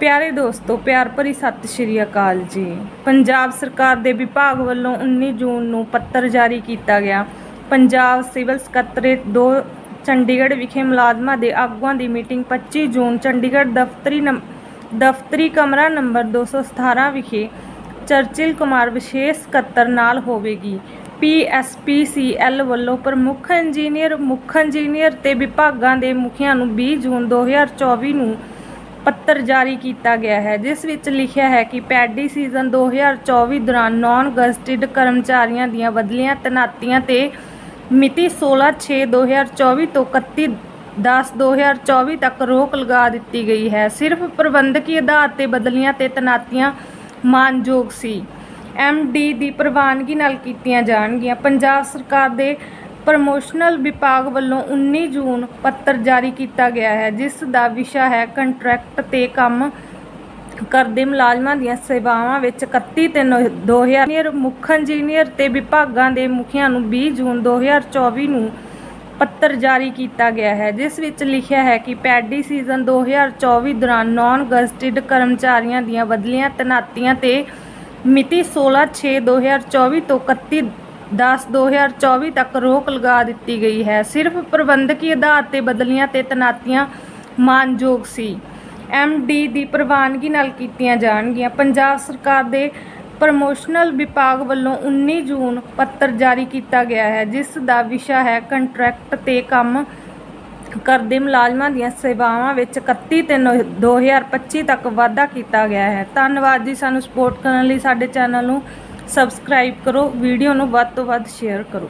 ਪਿਆਰੇ ਦੋਸਤੋ, ਪਿਆਰ ਭਰੀ ਸਤਿ ਸ਼੍ਰੀ ਅਕਾਲ ਜੀ। ਪੰਜਾਬ ਸਰਕਾਰ ਦੇ ਵਿਭਾਗ ਵੱਲੋਂ 19 ਜੂਨ ਨੂੰ ਪੱਤਰ ਜਾਰੀ ਕੀਤਾ ਗਿਆ। ਪੰਜਾਬ ਸਿਵਲ ਸਕੱਤਰੇਤ 2 ਚੰਡੀਗੜ੍ਹ ਵਿਖੇ ਮੁਲਾਜ਼ਮਾਂ ਦੇ ਆਗੂਆਂ ਦੀ ਮੀਟਿੰਗ 25 ਜੂਨ, ਚੰਡੀਗੜ੍ਹ ਦਫ਼ਤਰੀ ਨੰ- ਦਫ਼ਤਰੀ ਕਮਰਾ ਨੰਬਰ 217 ਵਿਖੇ ਚਰਚਿਲ ਕੁਮਾਰ ਵਿਸ਼ੇਸ਼ ਸਕੱਤਰ ਨਾਲ ਹੋਵੇਗੀ। ਪੀਐਸਪੀਸੀਐਲ ਵੱਲੋਂ ਪ੍ਰਮੁੱਖ ਇੰਜੀਨੀਅਰ, ਮੁੱਖ ਇੰਜੀਨੀਅਰ ਤੇ ਵਿਭਾਗਾਂ ਦੇ ਮੁਖੀਆਂ ਨੂੰ 20 ਜੂਨ 2024 ਨੂੰ ਪੱਤਰ ਜਾਰੀ ਕੀਤਾ ਗਿਆ ਹੈ, ਜਿਸ ਵਿੱਚ ਲਿਖਿਆ ਹੈ ਕਿ ਪੈਡੀ ਸੀਜ਼ਨ 2024 ਦੌਰਾਨ ਨਾਨ ਗਜ਼ਟਿਡ ਕਰਮਚਾਰੀਆਂ ਦੀਆਂ ਬਦਲੀਆਂ ਤੈਨਾਤੀਆਂ ਤੇ ਮਿਤੀ 16/6/2024 ਤੋਂ 31/10/2024 ਤੱਕ ਰੋਕ ਲਗਾ ਦਿੱਤੀ ਗਈ ਹੈ। ਸਿਰਫ ਪ੍ਰਬੰਧਕੀ ਆਧਾਰ ਤੇ ਬਦਲੀਆਂ ਤੇ ਤੈਨਾਤੀਆਂ ਮਾਨਯੋਗ ਸੀ। ਐਮਡੀ ਦੀ ਪ੍ਰਵਾਨਗੀ ਨਾਲ ਕੀਤੀਆਂ ਜਾਣਗੀਆਂ। ਪੰਜਾਬ ਸਰਕਾਰ ਦੇ ਪ੍ਰਮੋਸ਼ਨਲ ਵਿਭਾਗ ਵੱਲੋਂ 19 ਜੂਨ ਪੱਤਰ ਜਾਰੀ ਕੀਤਾ ਗਿਆ ਹੈ, ਜਿਸ ਦਾ ਵਿਸ਼ਾ ਹੈ ਕੰਟਰੈਕਟ ਤੇ ਕੰਮ ਕਰਦੇ ਮੁਲਾਜ਼ਮਾਂ ਦੀਆਂ ਸੇਵਾਵਾਂ ਵਿੱਚ 31 ਤੇ 2000 ਇੰਜੀਨੀਅਰ ਮੁੱਖ ਇੰਜੀਨੀਅਰ ਤੇ ਵਿਭਾਗਾਂ ਦੇ ਮੁਖੀਆਂ ਨੂੰ 20 ਜੂਨ 2024 ਨੂੰ ਪੱਤਰ ਜਾਰੀ ਕੀਤਾ ਗਿਆ ਹੈ, ਜਿਸ ਵਿੱਚ ਲਿਖਿਆ ਹੈ ਕਿ ਪੈਡੀ ਸੀਜ਼ਨ 2024 ਦੌਰਾਨ ਨਾਨ ਗਜ਼ਟਿਡ ਕਰਮਚਾਰੀਆਂ ਦੀਆਂ ਬਦਲੀਆਂ, ਤੈਨਾਤੀਆਂ ਤੇ ਮਿਤੀ 16/6/2024 ਤੋਂ 31/10/2024 ਤੱਕ ਰੋਕ ਲਗਾ ਦਿੱਤੀ ਗਈ ਹੈ। ਸਿਰਫ ਪ੍ਰਬੰਧਕੀ ਆਧਾਰ ਤੇ ਬਦਲੀਆਂ ਤੇ ਤੈਨਾਤੀਆਂ ਮਾਨਯੋਗ ਸੀ। ਐਮਡੀ ਦੀ ਪ੍ਰਵਾਨਗੀ ਨਾਲ ਕੀਤੀਆਂ ਜਾਣਗੀਆਂ। ਪੰਜਾਬ ਸਰਕਾਰ ਦੇ ਪ੍ਰਮੋਸ਼ਨਲ ਵਿਭਾਗ ਵੱਲੋਂ 19 ਜੂਨ ਪੱਤਰ ਜਾਰੀ ਕੀਤਾ ਗਿਆ ਹੈ, ਜਿਸ ਦਾ ਵਿਸ਼ਾ ਹੈ ਕੰਟਰੈਕਟ ਤੇ ਕੰਮ ਕਰਦੇ ਮੁਲਾਜ਼ਮਾਂ ਦੀਆਂ ਸੇਵਾਵਾਂ ਵਿੱਚ 31 ਤੇ 2025 ਤੱਕ ਵਾਧਾ ਕੀਤਾ ਗਿਆ ਹੈ। ਧੰਨਵਾਦ ਜੀ ਸਾਨੂੰ ਸਪੋਰਟ ਕਰਨ ਲਈ ਸਾਡੇ ਚੈਨਲ ਨੂੰ। ਸਬਸਕ੍ਰਾਈਬ ਕਰੋ ਵੀਡੀਓ ਨੂੰ ਵੱਧ ਤੋਂ ਵੱਧ ਸ਼ੇਅਰ ਕਰੋ।